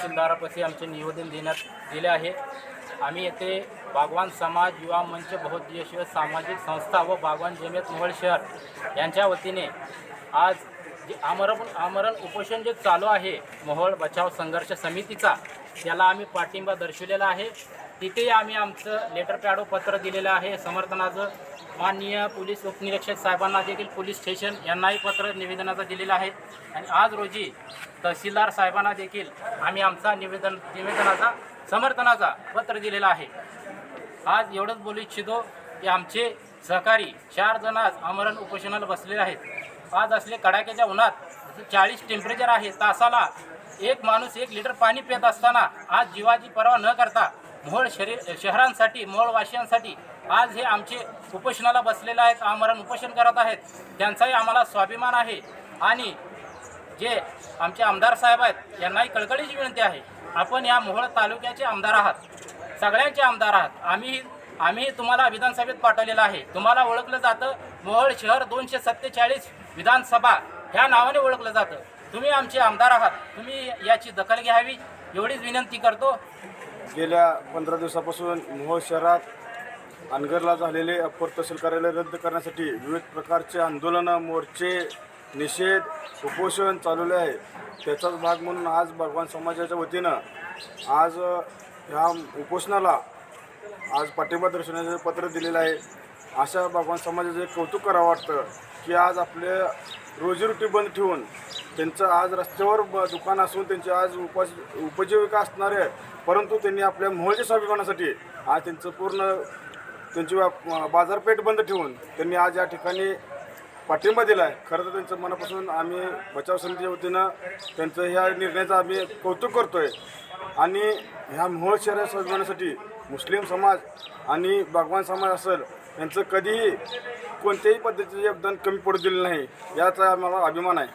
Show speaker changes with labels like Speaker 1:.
Speaker 1: तहसीलदारापाशी आमचे निवेदन देण्यात दिले आहे. आम्ही येथे बागवान समाज युवा मंच बहुउद्देशीय सामाजिक संस्था व बागवान जमेत मोहळ शहर यांच्या वतीने आज जे आमरण आमरण उपोषण जे चालू आहे मोहोळ बचाव संघर्ष समितीचा त्याला आम्ही पाठिंबा दर्शवलेला आहे. तिथेही आम्ही आमचं लेटर पॅडो पत्र दिलेलं आहे. समर्थनाचं माननीय पोलीस उपनिरीक्षक साहेबांना देखील पोलीस स्टेशन यांनाही पत्र निवेदनाचं दिलेलं आहे. आणि आज रोजी तहसीलदार साहेबांना देखील आम्ही आमचा निवेदन निवेदनाचा समर्थनाचा पत्र दिलेला आहे. आज एवढंच बोलू इच्छितो की आमचे सहकारी चार जण आज आमरण उपोषणाला बसलेले आहेत. आज असले कडाक्याच्या उन्हात चाळीस टेम्परेचर आहे तासाला एक माणूस एक लिटर पाणी पित असताना आज जीवाची पर्वा न करता मोहोळ शरीर शहरांसाठी मोहोळवासियांसाठी आज हे आमचे उपोषणाला बसलेले आहेत आमरण उपोषण करत आहेत. त्यांचाही आम्हाला स्वाभिमान आहे. आणि जे आमचे आमदार साहेब आहेत यांनाही कळकळीची विनंती आहे. आपण या मोहोळ तालुक्याचे आमदार आहात. सगळ्यांचे आमदार आहात. आम्ही आम्ही तुम्हाला विधानसभेत पाठवलेलं आहे. तुम्हाला ओळखलं जातं मोहोळ शहर दोनशे सत्तेचाळीस विधानसभा. ह्या नावाने ओळखलं जातं. तुम्ही आमचे आमदार आहात. तुम्ही याची दखल घ्यावी. एवढीच विनंती करतो.
Speaker 2: गेल्या पंधरा दिवसापासून मोहोळ शहरात अनगरला झालेले अप्पर तहसील कार्यालय रद्द करण्यासाठी विविध प्रकारचे आंदोलनं मोर्चे निषेध उपोषण चालवले आहे. त्याचाच भाग म्हणून आज भगवान समाजाच्या वतीनं आज ह्या उपोषणाला आज पाठिंबा दर्शवण्याचं पत्र दिलेलं आहे. अशा भगवान एक कौतुक करावं वाटतं की आज आपले रोजीरोटी बंद ठेवून त्यांचं आज रस्त्यावर ब दुकान असून त्यांची आज उपास उपजीविका असणार आहे परंतु त्यांनी आपल्या मोहळच्या स्वाभिमानासाठी आज त्यांचं पूर्ण त्यांची बाजारपेठ बंद ठेवून त्यांनी आज या ठिकाणी पाठिंबा दिला आहे. खरं तर त्यांचं मनापासून आम्ही बचाव समितीच्या वतीनं त्यांचं ह्या निर्णयाचं आम्ही कौतुक करतो आहे आणि ह्या मोहोळ शहरा स्वाभिमानासाठी मुस्लिम समाज आणि भगवान समाज असेल यांचं कधीही कोणत्याही पद्धतीचे योगदान कमी पडू दिलं नाही याचा मला अभिमान आहे.